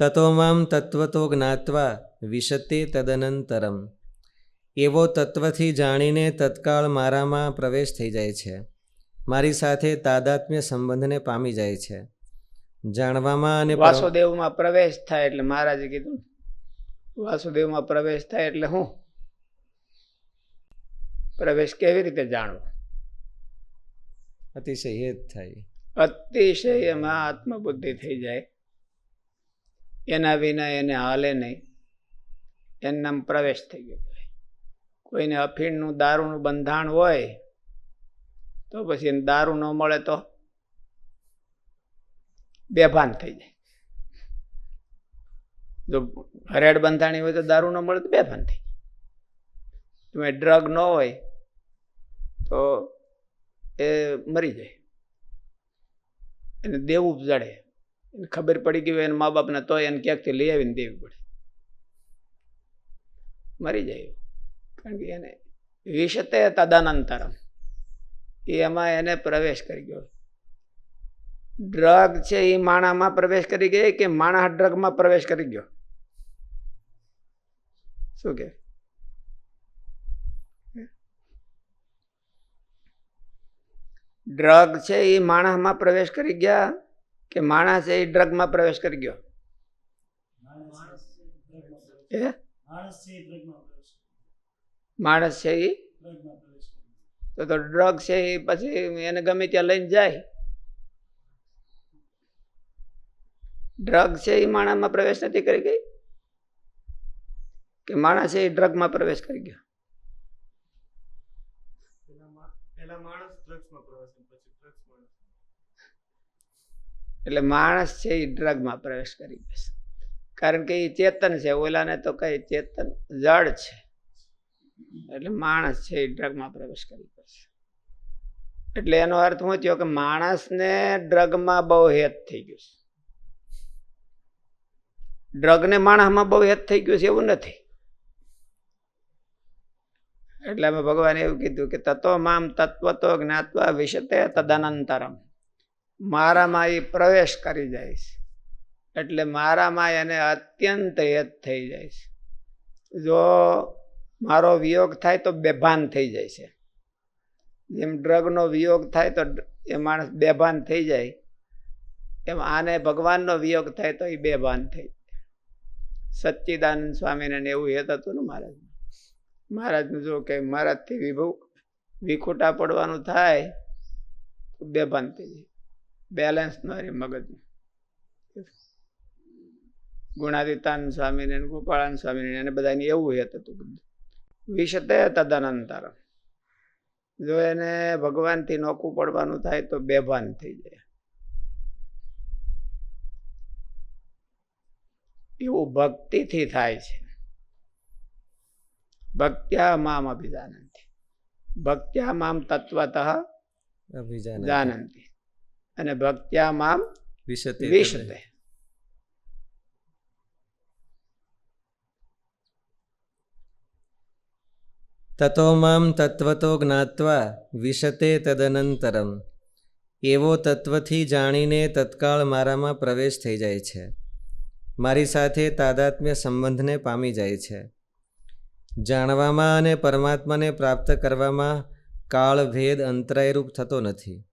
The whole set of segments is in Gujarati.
તતો મામ તત્વતો જ્ઞાત્વા વિશતે તદનંતરમ એવો તત્વથી જાણીને તત્કાળ મારામાં પ્રવેશ થઈ જાય છે મારી સાથે તાદાત્મ્ય સંબંધને પામી જાય છે જાણવામાં અને વાસુદેવમાં પ્રવેશ થાય એટલે મહારાજે કીધું વાસુદેવમાં પ્રવેશ થાય એટલે હું પ્રવેશ કેવી રીતે જાણવો અતિશય જ થાય અતિશય એમાં આત્મબુદ્ધિ થઈ જાય એના વિના એને હાલે નહીં. એનામ પ્રવેશ થઈ ગયો. કોઈને અફીણનું દારૂનું બંધાણ હોય, તો પછી એને દારૂ ન મળે તો બેભાન થઈ જાય. જો હરેડ બંધાણી હોય તો દારૂ ન મળે તો બેભાન થઈ જાય. તમે ડ્રગ ન હોય, તો એ મરી જાય. એને દેવું જડે એને ખબર પડી ગઈ એના મા બાપને તો એને ક્યાંકથી લઈ આવીને દેવી પડે. મરી જાય. કારણ કે એને વિશતે તદાનંતરમ એ એમાં એને પ્રવેશ કરી ગયો. ડ્રગ છે એ માણામાં પ્રવેશ કરી ગઈ કે માણસ ડ્રગમાં પ્રવેશ કરી ગયો? શું કે? ડ્રગ છે એ માણસમાં પ્રવેશ કરી ગયા. કે માણસ એ ડ્રગમાં પ્રવેશ કરી ગયો? એ માણસ છે એ તો તો ડ્રગ છે એ પછી એને ગમે ત્યાં લઈને જાય. ડ્રગ છે એ માણસમાં પ્રવેશ નથી કરી ગઈ? કે માણસ એ ડ્રગમાં પ્રવેશ કરી ગયો? એટલે માણસ છે એ ડ્રગમાં પ્રવેશ કરી બેસે. કારણ કે એ ચેતન છે, ઓલાને તો કઈ ચેતન જળ છે. એટલે માણસ છે એ ડ્રગમાં પ્રવેશ કરી ગયો એટલે એનો અર્થ શું થયો કે માણસને ડ્રગમાં બહુ હેત થઈ ગયું છે. ડ્રગને માણસમાં બહુ હેત થઈ ગયું છે એવું નથી. એટલે અમે ભગવાને એવું કીધું કે તત્વ મામ તત્વતો જ્ઞાત્વા વિશતે તદનંતરમ. મારામાં એ પ્રવેશ કરી જાય છે. એટલે મારામાં એને અત્યંત હેત થઈ જાય છે. જો મારો વિયોગ થાય તો બેભાન થઈ જાય છે. જેમ ડ્રગનો વિયોગ થાય તો એ માણસ બેભાન થઈ જાય. એમ આને ભગવાનનો વિયોગ થાય તો એ બેભાન થઈ જાય. સચ્ચિદાનંદ સ્વામીને એવું હેત હતું ને મહારાજ. મહારાજનું જો કે મહારાજથી વિભુ વિખૂટા પડવાનું થાય તો બેભાન થઈ જાય. બેલેન્સ ન રહે મગજ. ગુણાદિતાન સ્વામીને ને ગોપાળાનંદ સ્વામીને એને બધાને એવું હેત હતું બધું. વિશતે તદનંતર જો એને ભગવાનથી નોખું પડવાનું થાય તો બેભાન થઈ જાય. એવું ભક્તિથી થાય છે. ભક્ત્યા મામ અભિજાનંતી. ભક્ત્યા મામ તત્વતઃ અભિજાન જાનંતી. અને ભક્ત્યા મામ વિશતે વિશતે. તતો મામ તત્વતો જ્ઞાત્વા વિશતે તદનંતરમ. એવો તત્વથી જાણીને તત્કાળ મારામાં પ્રવેશ થઈ જાય છે. મારી સાથે તાદાત્મ્ય સંબંધને પામી જાય છે. જાણવામાં અને પરમાત્માને પ્રાપ્ત કરવામાં કાળ ભેદ અંતરાયરૂપ થતો નથી.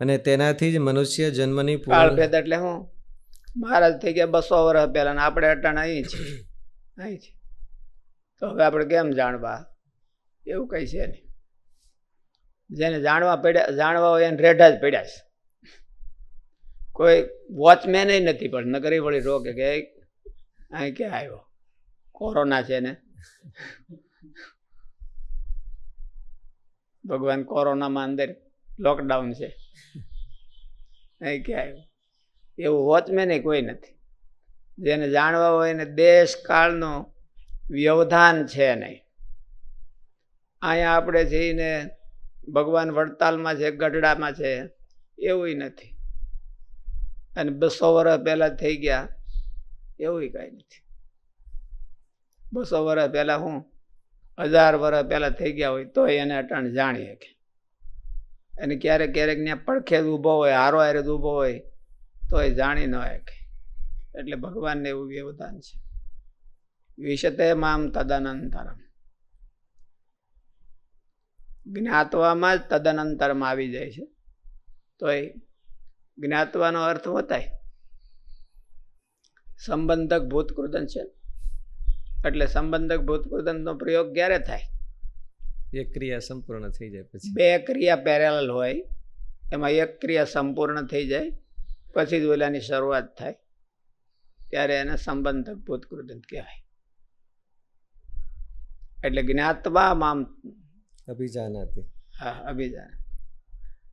અને તેનાથી જ મનુષ્ય જન્મની કાળ ભેદ એટલે હું? મહારાજ થઈ ગયા બસો વર્ષ પહેલા ને આપણે અટાણ અહીં છે અહીં છે તો હવે આપણે કેમ જાણવા? એવું કઈ છે નહીં. જેને જાણવા પડ્યા, જાણવા હોય એને રેઢા જ પડ્યા છે. કોઈ વોચમેન નથી પણ નગરી વળી રોકે કે અહીં ક્યાં આવ્યો? કોરોના છે ને? ભગવાન કોરોનામાં અંદર લોકડાઉન છે. નહીં ક્યાંય એવું વોચમેન કોઈ નથી. જેને જાણવા હોય ને દેશ કાળનું વ્યવધાન છે નહીં. અહીંયા આપણે જઈને ભગવાન વડતાલમાં છે, ગઢડામાં છે, એવું નથી. અને બસો વર્ષ પહેલાં થઈ ગયા, એવું કાંઈ નથી. બસો વર્ષ પહેલાં હું, હજાર વર્ષ પહેલાં થઈ ગયા હોય તો એને અટાણ જાણી શકે અને ક્યારેક ક્યારેક ત્યાં પડખે જ ઊભો હોય હારો હારે જ ઊભો હોય તો એ જાણી ન શકે. એટલે ભગવાનને એવું વ્યવધાન છે. વિશતે મામ તદનંતરમ. જ્ઞાતવામાં જ તદનંતરમાં આવી જાય છે. તો એ જ્ઞાતવાનો અર્થ હોતાય સંબંધક ભૂતકૃદન છે. એટલે સંબંધક ભૂતકૃદનનો પ્રયોગ ક્યારે થાય? એક ક્રિયા સંપૂર્ણ થઈ જાય પછી. બે ક્રિયા પેરેલલ હોય એમાં એક ક્રિયા સંપૂર્ણ થઈ જાય પછી જ ઓલાની શરૂઆત થાય ત્યારે એને સંબંધક ભૂતકૃત કહેવાય. એટલે જ્ઞાતવા મામ અભિજાનાતી. હા અભિજાન.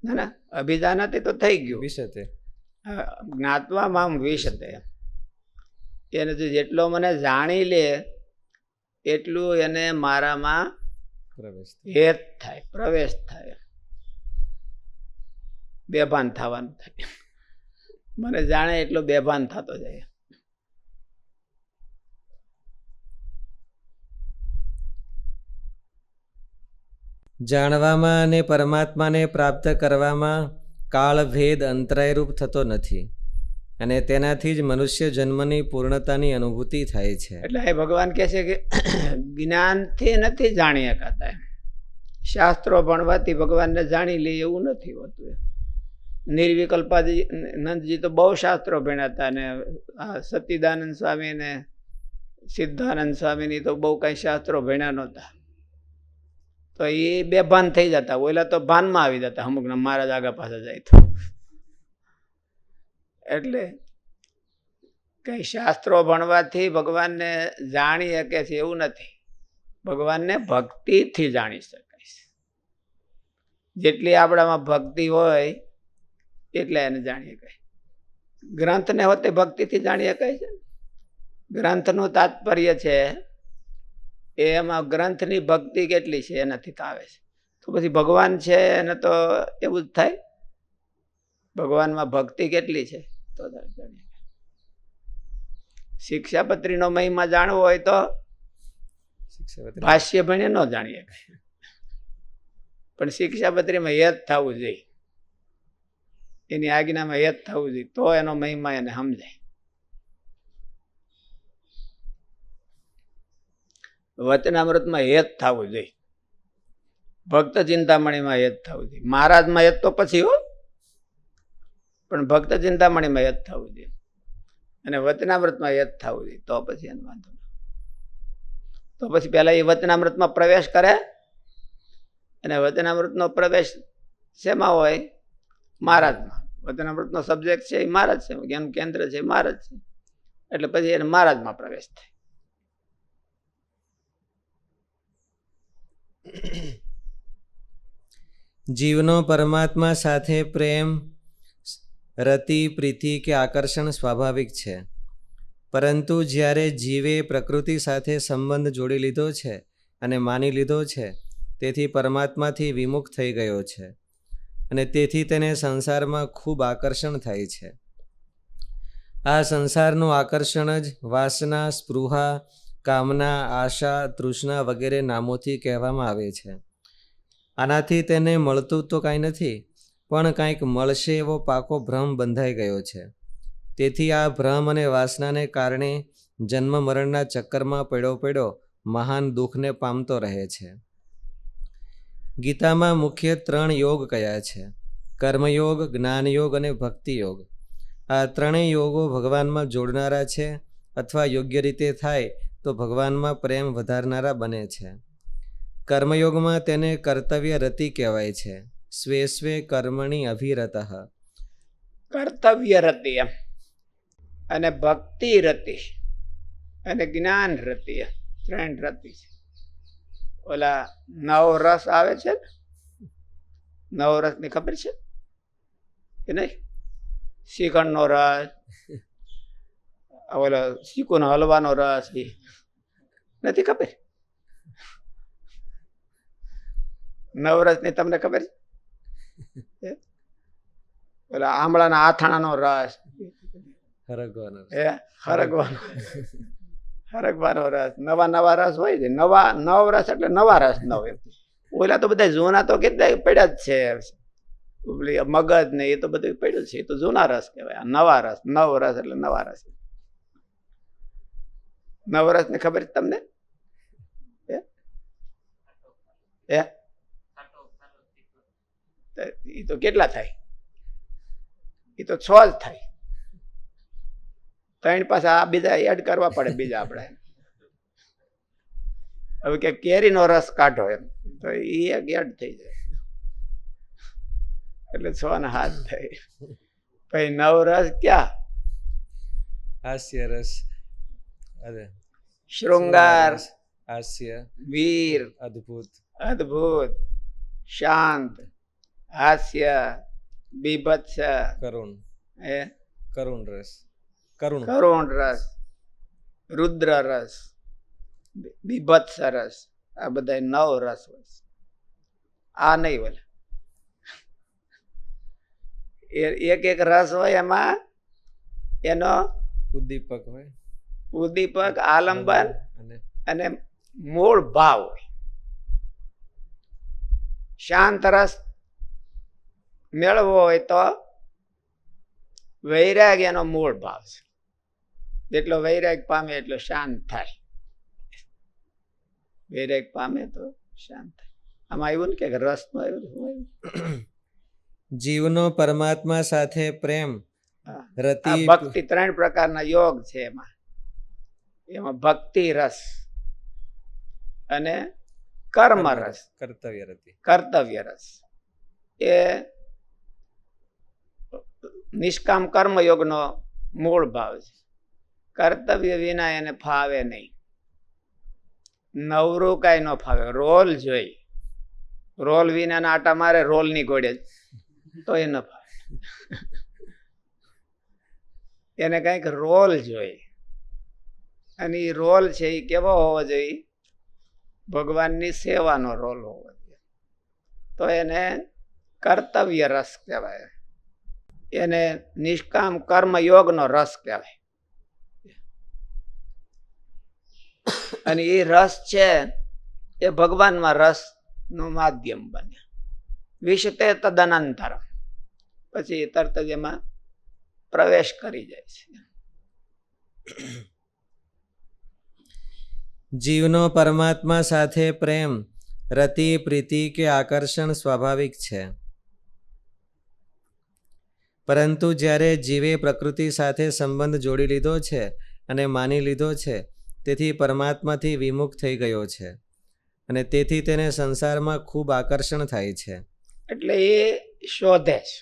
ના ના અભિજાનાથી તો થઈ ગયું. વિશતે જ્ઞાતવા મામ વિશતે એને જેટલો મને જાણી લે એટલું એને મારામાં હેત થાય. પ્રવેશ થાય. બેભાન થવાનું થાય. મને જાણે એટલો બેભાન થતો જાય. જાણવામાં અને પરમાત્માને પ્રાપ્ત કરવામાં કાળ ભેદ અંતરાયરૂપ થતો નથી. અને તેનાથી જ મનુષ્ય જન્મની પૂર્ણતાની અનુભૂતિ થાય છે એટલે એ ભગવાન કહે છે કે જ્ઞાનથી નથી જાણી શકાતા. શાસ્ત્રો ભણવાથી ભગવાનને જાણી લે એવું નથી હોતું. નિર્વિકલ્પાજી નંદજી તો બહુ શાસ્ત્રો ભણ્યા હતા ને આ સતીદાનંદ સ્વામી ને સિદ્ધાનંદ સ્વામીની તો બહુ કાંઈ શાસ્ત્રો ભણ્યા નહોતા તો એ બે ભાન થઈ જતા, ઓલા તો ભાનમાં આવી જતા અમુક મહારાજ આગા પાછા જાય તો એટલે કઈ શાસ્ત્રો ભણવાથી ભગવાનને જાણી શકે છે એવું નથી. ભગવાનને ભક્તિથી જાણી શકાય છે. જેટલી આપણામાં ભક્તિ હોય, એટલે એને જાણી શકાય. ગ્રંથને હોતે ભક્તિથી જાણી શકાય છે ગ્રંથનું તાત્પર્ય છે, એમાં ગ્રંથની ભક્તિ કેટલી છે એનાથી તો આવે છે. તો પછી ભગવાન છે એને તો એવું જ થાય? ભગવાનમાં ભક્તિ કેટલી છે? તો શિક્ષાપત્રીનો મહિમા જાણવો હોય તો ભાષ્ય ભણે ન જાણીએ. પણ શિક્ષાપત્રીમાં યદ થવું જોઈએ. એની આજ્ઞામાં યદ થવું જોઈએ. તો એનો મહિમા એને સમજાય. વચનામૃતમાં હેત થવું જોઈએ. ભક્ત ચિંતામણીમાં હેત થવું જોઈએ. મહારાજમાં હેત તો પછી હો. પણ ભક્ત ચિંતામણીમાં યદ થવું જોઈએ. અને વચનામૃતમાં યદ થવું જોઈએ. તો પછી એનો વાંધો. તો પછી પહેલાં એ વચનામૃતમાં પ્રવેશ કરે. અને વચનામૃતનો પ્રવેશ શેમાં હોય? મહારાજમાં. વચનામૃતનો સબ્જેક્ટ છે એ મહારાજ છે. જ્ઞાન કેન્દ્ર છે એ મહારાજ છે. એટલે પછી એને મહારાજમાં પ્રવેશ થાય. જીવનો પરમાત્મા સાથે પ્રેમ રતિ, પ્રીતિ કે આકર્ષણ સ્વાભાવિક છે. પરંતુ જ્યારે જીવે પ્રકૃતિ સાથે સંબંધ જોડી લીધો છે અને માની લીધો છે, તેથી પરમાત્માથી વિમુખ થઈ ગયો છે અને તેથી તેને સંસારમાં ખૂબ આકર્ષણ થાય છે. આ સંસારનું આકર્ષણ જ વાસના, સ્પૃહા, કામના, આશા, તૃષ્ણા વગેરે નામોથી કહેવામાં આવે છે. આનાથી તેને મળતું તો કાંઈ નથી પણ કાંઈક મળશે એવો પાકો ભ્રમ બંધાઈ ગયો છે. તેથી આ ભ્રમ અને વાસનાને કારણે જન્મ મરણના ચક્કરમાં પડ્યો પડ્યો મહાન દુઃખને પામતો રહે છે. ગીતામાં મુખ્ય ત્રણ યોગ કયા છે. કર્મયોગ, જ્ઞાનયોગ અને ભક્તિયોગ. આ ત્રણેય યોગો ભગવાનમાં જોડનારા છે અથવા યોગ્ય રીતે થાય તો ભગવાનમાં પ્રેમ વધારનારા બને છે. કર્મયોગમાં તેને કર્તવ્ય રતિ કહેવાય છે. સ્વે સ્વે કર્મણી અભિરત કર્તવ્ય રતિ એમ અને ભક્તિ રતિ અને જ્ઞાન રતિ ત્રણ રતિ છે ઓલા નવ રસ આવે છે ને? નવ રસની ખબર છે કે નહીં શ્રીખંડ નો રસ ઓલો શીકુનો હલવાનો રસ એ નથી ખબર નવરસની તમને ખબર છે ઓલા આમળાના આથાણાનો રસ. હરગવાનો. એ હરગવાનો. હરગવાનો રસ. નવા નવા રસ હોય છે. નવા નવ રસ એટલે નવા રસ નવ હોય ઓલા તો બધા જૂના તો કેટલા પડ્યા જ છે. પેલી મગજ ને એ તો બધું પડ્યું છે. એ તો જૂના રસ કહેવાય. આ નવા રસ. નવ રસ એટલે નવા રસ. નવ રસ ને ખબર છે તમને? હે? એ તો કેટલા થાય? એ તો છ જ થાય. ત્રણ પાછા આ બીજા એડ કરવા પડે બીજા આપણે. હવે કે કેરીનો રસ કાઢો એમ તો એ એક એડ થઈ જાય. એટલે છ ને હાથ થાય. પછી નવ રસ ક્યાં? હાસ્ય રસ. અરે. શૃંગાર. હાસ્ય. વીર. અદ્ભુત. અદ્ભુત. શાંત. હાસ્ય બીભત્સ કરુણ. એ? કરુણ રસ. કરુણ. કરુણ રસ રુદ્ર રસ બીભત્સ રસ આ બધા નવ રસ હોય આ નહીં બોલે. એ- એક એક રસ હોય એમાં એનો ઉદ્દીપક હોય. ઉદ્દીપક આલંબન અને મૂળ ભાવ હોય. શાંત રસ મેળવવો હોય તો વૈરાગ એનો મૂળ ભાવ છે. જેટલો વૈરાગ પામે એટલો શાંત થાય. વૈરાગ પામે તો શાંત થાય. આમાં આવ્યું ને કે રસનું આવ્યું જીવનો પરમાત્મા સાથે પ્રેમ રતિ ભક્તિ ત્રણ પ્રકારના યોગ છે એમાં. એમાં ભક્તિ રસ અને કર્મ રસ. કર્તવ્ય રતિ. કર્તવ્ય રસ. એ નિષ્કામ કર્મયોગનો મૂળ ભાવ છે. કર્તવ્ય વિના એને ફાવે નહીં. નવરું કાંઈ ન ફાવે. રોલ જોઈ. રોલ વિના આટા મારે, રોલની ઘોડે તો એ ન ફાવે. એને કંઈક રોલ જોઈએ અને એ રોલ છે એ કેવો હોવો જોઈએ? ભગવાનની સેવાનો રોલ હોવો જોઈએ. તો એને કર્તવ્ય રસ કહેવાય. એને નિષ્કામ કર્મ યોગનો રસ કહેવાય. અને એ રસ છે, એ ભગવાનમાં રસનું માધ્યમ બને વિશતે તદનંતર પછી તરત જ એમાં પ્રવેશ કરી જાય છે. જીવનો પરમાત્મા સાથે પ્રેમ, રતિ, પ્રીતિ કે આકર્ષણ સ્વાભાવિક છે. પરંતુ જ્યારે જીવે પ્રકૃતિ સાથે સંબંધ જોડી લીધો છે અને માની લીધો છે, તેથી પરમાત્માથી વિમુખ થઈ ગયો છે અને તેથી તેને સંસારમાં ખૂબ આકર્ષણ થાય છે. એટલે એ શોધે છે.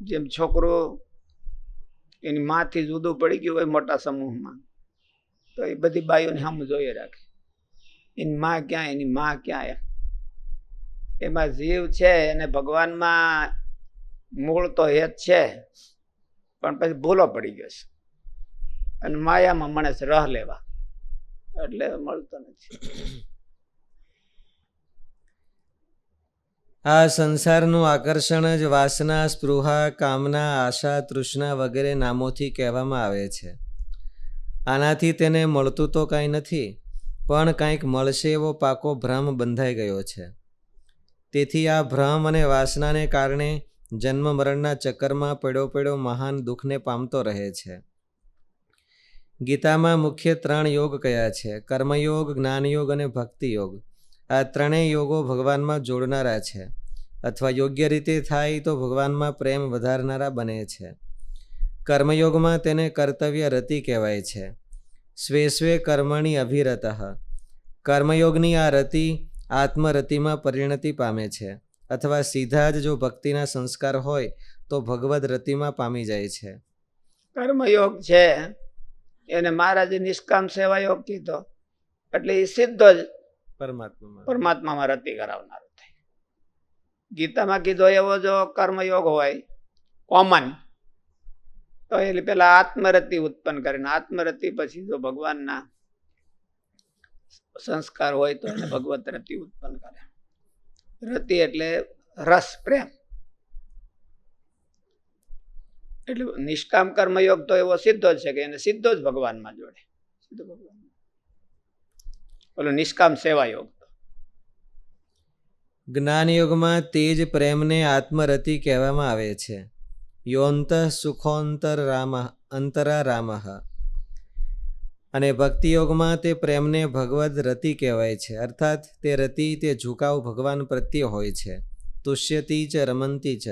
જેમ છોકરો એની માથી જુદું પડી ગયું હોય મોટા સમૂહમાં, તો એ બધી બાઈઓને સામે જોઈએ રાખે. એની માં ક્યાં, એની માં ક્યાં એમાં. જીવ છે એને ભગવાનમાં મૂળ તો એ જ છે. પણ પછી ભૂલો પડી ગયો છે. અને માયામાં માણસ રહ લેવા. એટલે મળતો નથી. આ સંસારનું આકર્ષણ જ વાસના, સ્પૃહા, કામના, આશા, તૃષ્ણા વગેરે નામોથી કહેવામાં આવે છે. આનાથી તેને મળતું તો કાંઈ નથી, પણ કાંઈક મળશે એવો પાકો ભ્રમ બંધાઈ ગયો છે. તેથી આ ભ્રમ અને વાસનાને કારણે જન્મ મરણના ચક્કરમાં પડ્યો પડ્યો મહાન દુઃખને પામતો રહે છે. ગીતામાં મુખ્ય ત્રણ યોગ કયા છે? કર્મયોગ, જ્ઞાનયોગ અને ભક્તિયોગ. આ ત્રણેય યોગો ભગવાનમાં જોડનારા છે. અથવા યોગ્ય રીતે થાય તો ભગવાનમાં પ્રેમ વધારનારા બને છે. કર્મયોગમાં તેને કર્તવ્ય રતિ કહેવાય છે. સ્વે સ્વે કર્મણી અભિરત. કર્મયોગની આ રતિ આત્મરતિમાં પરિણતિ પામે છે. અથવા સીધા જ જો ભક્તિના સંસ્કાર હોય તો ભગવદ રતિમાં પામી જાય છે. કર્મયોગ છે. એને મહારાજે નિષ્કામ સેવા યોગ કીધો. એટલે એ સીધો જ પરમાત્મામાં. પરમાત્મામાં રતિ કરાવનારો થાય. ગીતામાં કીધો એવો જો કર્મયોગ હોય કોમન તો એટલે પેલા આત્મરતિ ઉત્પન્ન કરે ને આત્મરતિ પછી જો ભગવાનના સંસ્કાર હોય તો એને ભગવત રતિ ઉત્પન્ન કરે. રતિ એટલે રસ, પ્રેમ. એટલે નિષ્કામ કર્મયોગ તો એવો સીધો જ છે કે એને સીધો જ ભગવાનમાં જોડે. સીધો ભગવાન. ઓલો નિષ્કામ સેવા યોગ જ્ઞાન યોગમાં તેજ પ્રેમને આત્મરતિ કહેવામાં આવે છે. યોંત સુખોંતર રામ અંતરા રામ અને ભક્તિયોગમાં તે પ્રેમને ભગવદ રતિ કહેવાય છે. અર્થાત તે રતિ તે ઝુકાવ ભગવાન પ્રત્યે હોય છે. તુષ્યતી ચ રમંતી ચ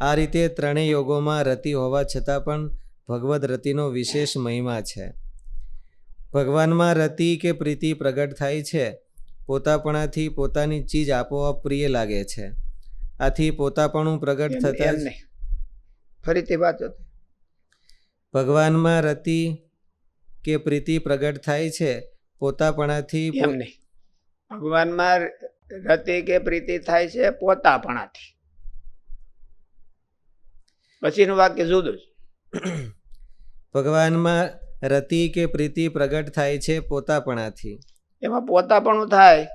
આ રીતે ત્રણેય યોગોમાં રતિ હોવા છતાં પણ ભગવદ રતિનો વિશેષ મહિમા છે. ભગવાનમાં રતિ કે પ્રીતિ પ્રગટ થાય છે પોતાપણાથી પોતાની ચીજ આપોઆપ પ્રિય લાગે છે. આથી પોતાપણું પ્રગટ થતા ફરીથી વાંચો ભગવાનમાં રતિ કે પ્રીતિ પ્રગટ થાય છે? પોતાપણાથી એમ નહીં. ભગવાનમાં રતિ કે પ્રીતિ થાય છે પોતાપણાથી. પછીનું વાક્ય જુદું છે. ભગવાનમાં રતિ કે પ્રીતિ પ્રગટ થાય છે પોતાપણાથી? એમાં પોતાપણું થાય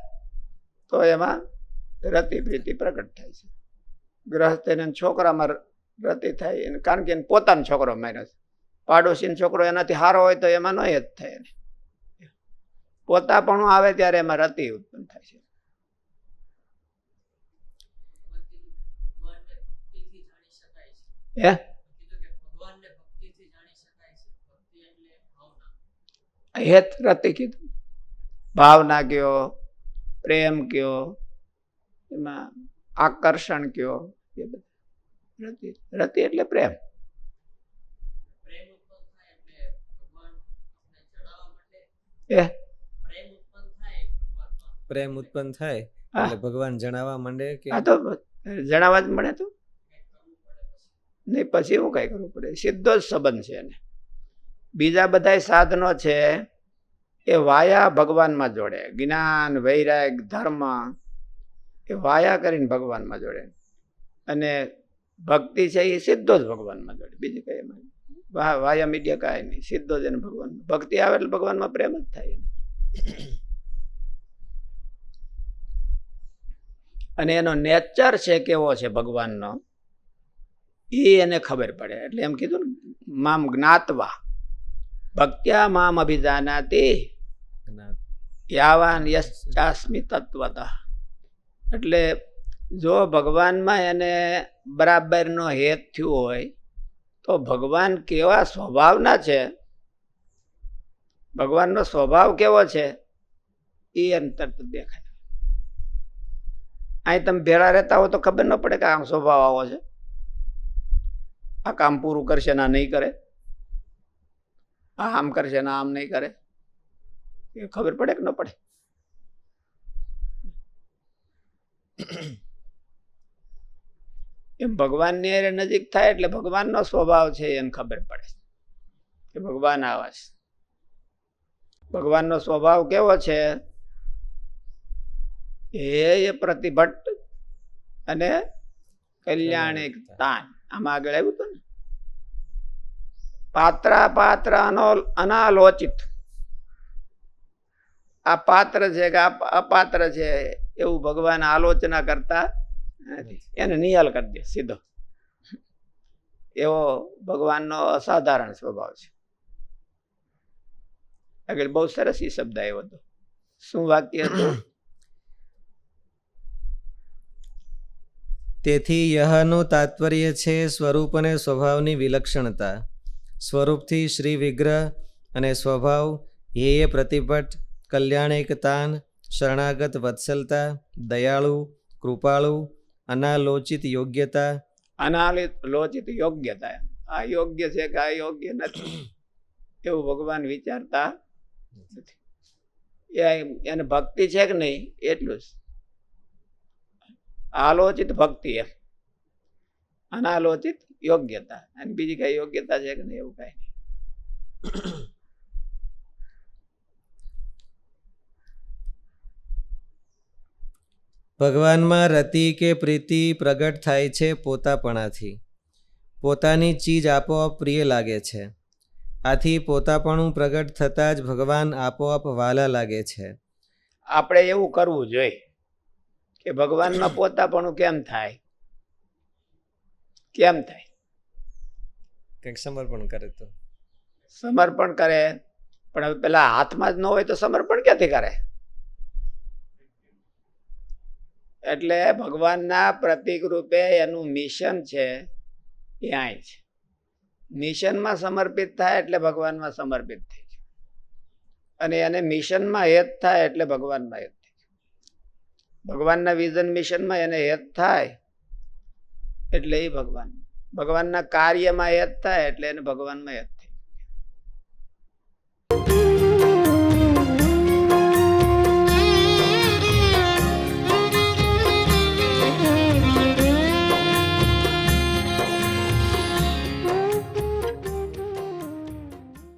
તો એમાં રતિ પ્રીતિ પ્રગટ થાય છે. ગ્રહસ્થ છોકરામાં રતિ થાય કારણ કે એને પોતાનો છોકરો માર્યો છે. પાડોશીનો છોકરો એનાથી સારો હોય તો એમાં નહીં જ થાય પોતાપણું આવે ત્યારે એમાં રતિ ઉત્પન્ન થાય છે. હે? હેત રતિ કીધું. ભાવના કયો, પ્રેમ કયો, એમાં આકર્ષણ કયો, એ બધું. રતિ રતિ એટલે પ્રેમ. એ. પ્રેમ ઉત્પન્ન થાય. એટલે ભગવાન જણાવવા માંડે કે આ તો જણાવવા જ મળે તો. નહીં પછી હું કઈ કરવું પડે. સીધો જ સંબંધ છે એને. બીજા બધા સાધનો છે એ વાયા ભગવાનમાં જોડે. જ્ઞાન વૈરાગ ધર્મ એ વાયા કરીને ભગવાનમાં જોડે. અને ભક્તિ છે એ સીધો જ ભગવાનમાં જોડે. બીજું કઈ એમાં વા- વાયા મીડિયા કાંઈ નહીં, સીધો જ ભગવાન, ભક્તિ આવે એટલે ભગવાનમાં પ્રેમ જ થાય અને એનો નેચર છે કેવો છે ભગવાનનો, એ એને ખબર પડે એટલે એમ કીધું ને, મામ જ્ઞાતવા, ભક્ત્યા મામ અભિજાનાતી. યાવાન યશ્ચાસ્મિ તત્વત એટલે જો ભગવાનમાં એને બરાબરનો હેત થયો હોય તો ભગવાન કેવા સ્વભાવના છે? ભગવાનનો સ્વભાવ કેવો છે? એ અંતર દેખાય. અહીં તમે ભેળા રહેતા હો તો ખબર ન પડે કે આમ સ્વભાવ આવો છે. આ કામ પૂરું કરશે ના નહીં કરે. આ આમ કરશે ના આમ નહીં કરે. એ ખબર પડે કે ન પડે? એમ ભગવાનની અરે નજીક થાય એટલે ભગવાનનો સ્વભાવ છે એને ખબર પડે. કે ભગવાન આવા છે. ભગવાનનો સ્વભાવ કેવો છે? એ એ પ્રતિભટ્ટ અને કલ્યાણિક તાન. આમાં આગળ આવ્યું હતું ને? પાત્ર પાત્ર અનો- અનાલોચિત. આ પાત્ર છે કે અપાત્ર છે એવું ભગવાન આલોચના કરતા એને નિયાલ કરી દે, સીધો. એવો ભગવાનનો અસાધારણ સ્વભાવ છે. આગળ બહુ સરસ એ શબ્દ આવ્યો હતો શું વાક્ય હતું? તેથી યહનું તાત્પર્ય છે સ્વરૂપ અને સ્વભાવની વિલક્ષણતા. સ્વરૂપથી શ્રી વિગ્રહ અને સ્વભાવ હેય પ્રતિભટ કલ્યાણિક તાન શરણાગત વત્સલતા, દયાળુ, કૃપાળુ અનાલોચિત યોગ્યતા? અનાલોચિત લોચિત યોગ્યતા. આ યોગ્ય છે કે આ યોગ્ય નથી? એવું ભગવાન વિચારતા નથી. એને ભક્તિ છે કે નહીં? એટલું જ. આલોચિત ભક્તિ એમ. અનાલોચિત યોગ્યતા. અને બીજી કઈ યોગ્યતા છે કે નહીં? એવું કઈ નહીં. ભગવાનમાં રતિ કે પ્રીતિ પ્રગટ થાય છે પોતાપણાથી. પોતાની ચીજ આપોઆપ પ્રિય લાગે છે. આથી પોતાપણું પ્રગટ થતાં જ ભગવાન આપોઆપ વાલા લાગે છે. આપણે એવું કરવું જોઈએ કે ભગવાનમાં પોતાપણું કેમ થાય? કેમ થાય? કંઈક સમર્પણ કરે તો. સમર્પણ કરે પણ હવે પેલા હાથમાં જ ન હોય તો સમર્પણ ક્યાંથી કરે? એટલે ભગવાનના પ્રતિક રૂપે એનું મિશન છે અહીં છે મિશનમાં સમર્પિત થાય એટલે ભગવાનમાં સમર્પિત થઈ જાય. અને એને મિશનમાં હેત થાય એટલે ભગવાનમાં હેત થઈ જાય. ભગવાનના વિઝન મિશનમાં એને હેત થાય એટલે એ ભગવાન. ભગવાનના કાર્યમાં હેત થાય એટલે એને ભગવાનમાં હેત